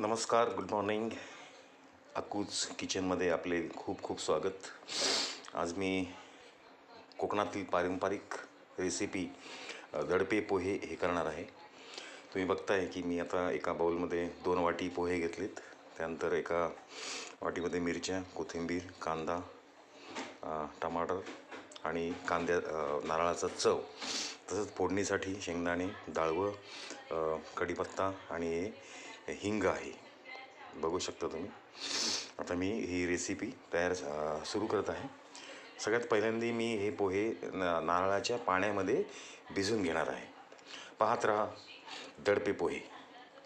नमस्कार good morning अकूज किचनमध्ये आपले खूप खूप स्वागत. आज मी कोकणातील पारंपरिक रेसिपी दडपे पोहे हे करणार आहे. तुम्ही बघताय की मी आता एका बाउलमध्ये दोन वाटी पोहे घेतलेत. त्यानंतर एका वाटीमध्ये मिरच्या कोथिंबीर कांदा टमाटर आणि कांद्या नारळाचा चव. तसंच फोडणीसाठी शेंगदाणे डाळवं कढीपत्ता आणि हिंग आहे. बघू शकता तुम्ही. आता मी ही रेसिपी तयार सुरू करत आहे. सगळ्यात पहिल्यांदा मी हे पोहे न नारळाच्या पाण्यामध्ये भिजून घेणार आहे. पाहत राहा. दडपे पोहे.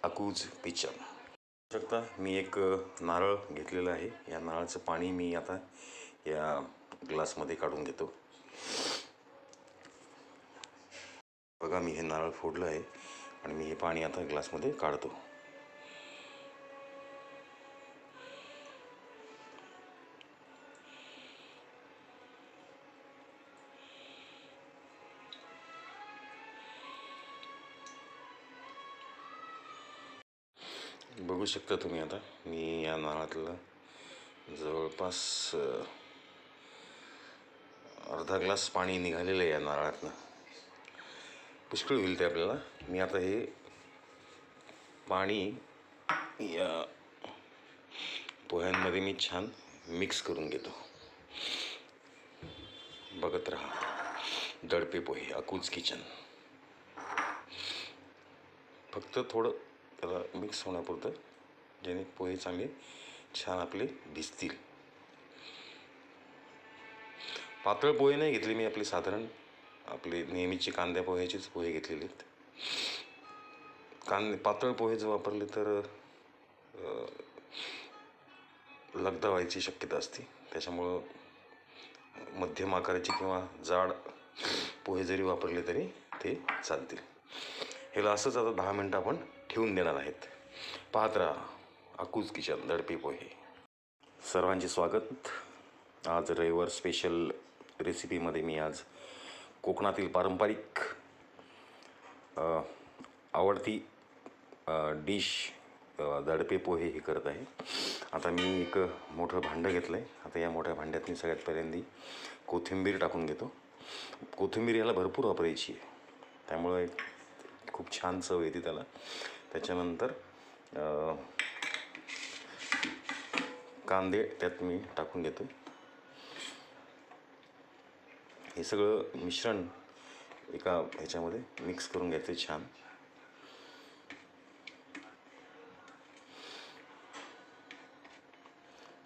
अकूज पिच्चर. शकता मी एक नारळ घेतलेलं आहे. या नारळाचं पाणी मी आता या ग्लासमध्ये काढून घेतो. बघा मी हे नारळ फोडलं आहे आणि मी हे पाणी आता ग्लासमध्ये काढतो. बघू शकता तुम्ही आता. मी या नाळातलं जवळपास अर्धा ग्लास पाणी निघालेलं आहे या नारळातनं. पुष्कळ होईल ते आपल्याला. मी आता हे पाणी या पोह्यांमध्ये मी छान मिक्स करून घेतो. बघत राहा. दडपे पोहे अकूज किचन. फक्त थोडं त्याला मिक्स होण्यापुरतं ज्याने पोहे चांगले छान आपले भिजतील. पातळ पोहे नाही घेतले मी आपले साधारण आपले नेहमीचे कांद्या पोह्याचेच पोहे घेतलेले आहेत. कांदे पातळ पोहे जर वापरले तर लगदा व्हायची शक्यता असते. त्याच्यामुळं मध्यम आकाराचे किंवा जाड पोहे जरी वापरले तरी ते चालतील. ह्याला असंच आता दहा मिनटं आपण ठेवून देणार आहेत. पाहत राहा अकूज किचन दडपे पोहे. सर्वांचे स्वागत. आज रविवार स्पेशल रेसिपीमध्ये मी आज कोकणातील पारंपरिक आवडती डिश दडपे पोहे हे करत आहे. आता मी एक मोठं भांडं घेतलं आहे आता या मोठ्या भांड्यात मी सगळ्यात पहिल्यांदा कोथिंबीर टाकून घेतो. कोथिंबीर याला भरपूर वापरायची आहे. त्यामुळं एक खूप छान चव येते त्याला. त्याच्यानंतर कांदे त्यात मी टाकून घेतो हे सगळं मिश्रण एका ह्याच्यामध्ये मिक्स करून घ्यायचं छान.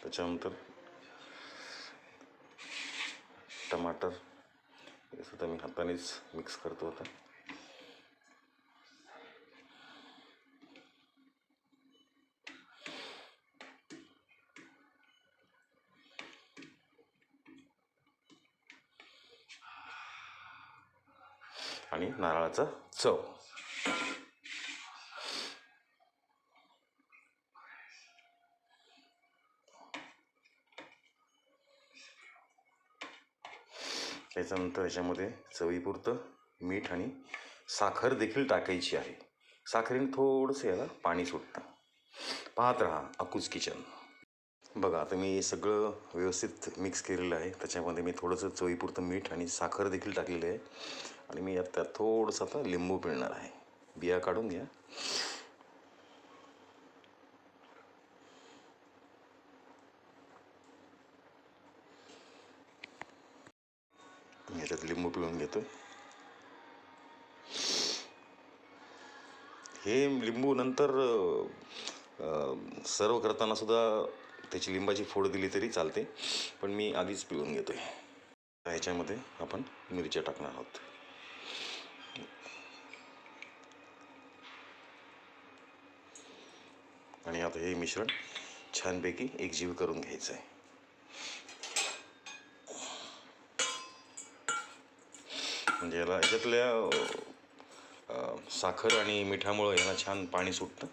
त्याच्यानंतर टमाटर हे सुद्धा मी हातानेच मिक्स करतो आता. आणि नारळाचा चव. त्याच्यानंतर याच्यामध्ये चवीपुरतं मीठ आणि साखर देखील टाकायची आहे. साखरेने थोडंसं याला पाणी सुटतं. पाहत राहा अकूज किचन. बघा आता मी सगळं व्यवस्थित मिक्स केलेलं आहे. त्याच्यामध्ये मी थोडंसं चवीपुरतं मीठ आणि साखर देखील टाकलेलं आहे. आणि मी आता थोडंसं आता लिंबू पिळणार आहे. बिया काढून घ्या. मी याच्यात लिंबू पिळून घेतो हे लिंबू नंतर सर्व करताना सुद्धा त्याची लिंबाची फोड दिली तरी चालते. पण मी आधीच पिळून घेतो आहे ह्याच्यामध्ये आपण मिरच्या टाकणार आहोत. आणि आता हे मिश्रण छानपैकी एकजीव करून घ्यायचं आहे. म्हणजे याला याच्यातल्या साखर आणि मिठामुळं याला छान पाणी सुटतं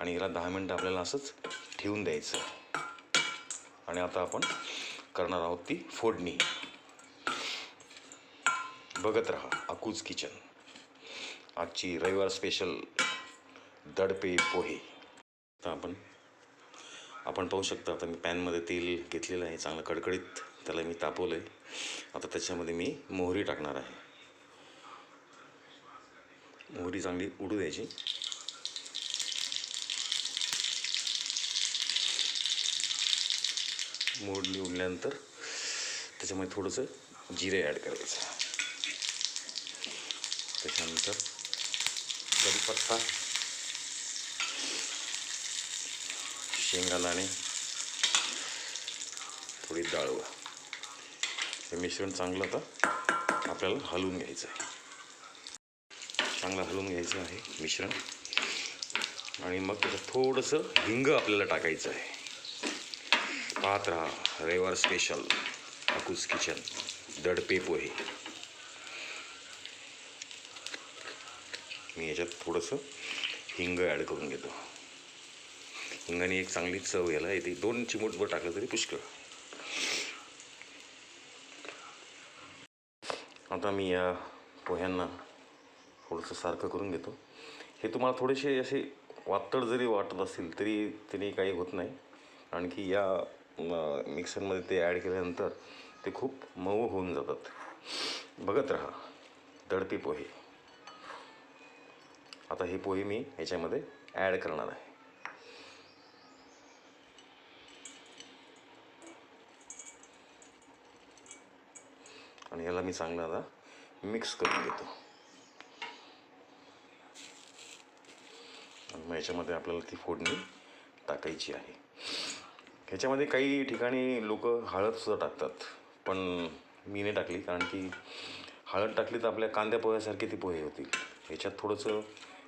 आणि याला दहा मिनटं आपल्याला असंच ठेवून द्यायचं आणि आता आपण करणार आहोत ती फोडणी. बघत राहा अकूज किचन. आजची रविवार स्पेशल दडपे पोहे. आता आपण आपण पाहू शकता आता मी पॅनमध्ये तेल घेतलेलं आहे चांगलं कडकडीत त्याला मी तापवलं आहे आता त्याच्यामध्ये मी मोहरी टाकणार आहे. मोहरी चांगली उडू द्यायची. मोडली उडल्यानंतर त्याच्यामध्ये थोडंसं जिरे ॲड करायचं. त्याच्यानंतर कढीपत्ता. शेंगादाणे थोडी डाळवं हे मिश्रण चांगलं आता आपल्याला हलवून घ्यायचं आहे. चांगलं हलवून घ्यायचं आहे मिश्रण. आणि मग त्याचं थोडंसं हिंग आपल्याला टाकायचं आहे. पाहत राहा रविवार स्पेशल अकूस किचन दडपे पोहे. मी याच्यात थोडंसं हिंग ॲड करून घेतो. हिंगाने एक चांगली चव याला येते. दोन चिमूटभर टाकलं तरी पुष्कळ. आता मी या पोह्यांना थोडंसं सारखं करून घेतो. हे तुम्हाला थोडेसे असे वातळ जरी वाटत असतील तरी त्याने काही होत नाही. आणखी या मिक्सरमध्ये ते ॲड केल्यानंतर ते खूप मऊ होऊन जातात. बघत राहा. दडपे पोहे. आता हे पोहे मी ह्याच्यामध्ये ॲड करणार आहे. आणि याला मी चांगलं आता मिक्स करून घेतो. मग याच्यामध्ये आपल्याला ती फोडणी टाकायची आहे. ह्याच्यामध्ये काही ठिकाणी लोक हळदसुद्धा टाकतात पण मी नाही टाकली कारण की हळद टाकली तर आपल्या कांद्या पोह्यासारखे ती पोहे होतील. ह्याच्यात थोडंसं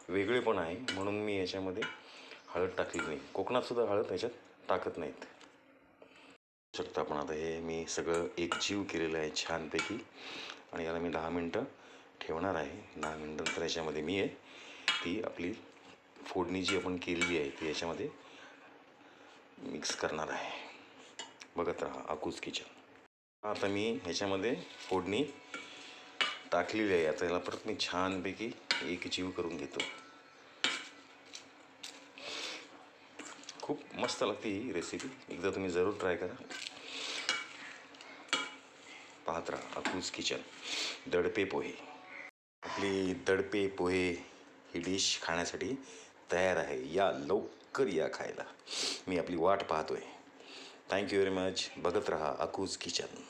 वेगळे पण आहे म्हणून मी याच्यामध्ये हळद टाकली नाही. कोकणातसुद्धा हळद ह्याच्यात टाकत नाहीत. शकता. आपण आता हे मी सगळं एकजीव केलेलं आहे छानपैकी. आणि याला मी दहा मिनटं ठेवणार आहे. दहा मिनटं याच्यामध्ये मी आहे. ती आपली फोडणी जी आपण केलेली आहे ती याच्यामध्ये मिक्स करणार आहे. बघत राहा आकूस किचन. आता मी ह्याच्यामध्ये फोडणी टाकलेली आहे. आता याला परत मी छानपैकी एक जीव करून घेतो. खूप मस्त लागते ही रेसिपी एकदा तुम्ही जरूर ट्राय करा. पाहत राहा अकूज किचन दडपे पोहे. आपली दडपे पोहे ही डिश खाण्यासाठी तयार आहे. या लवकर या खायला. मी आपली वाट पाहतोय. थँक्यू व्हेरी मच बघत रहा अकूज किचन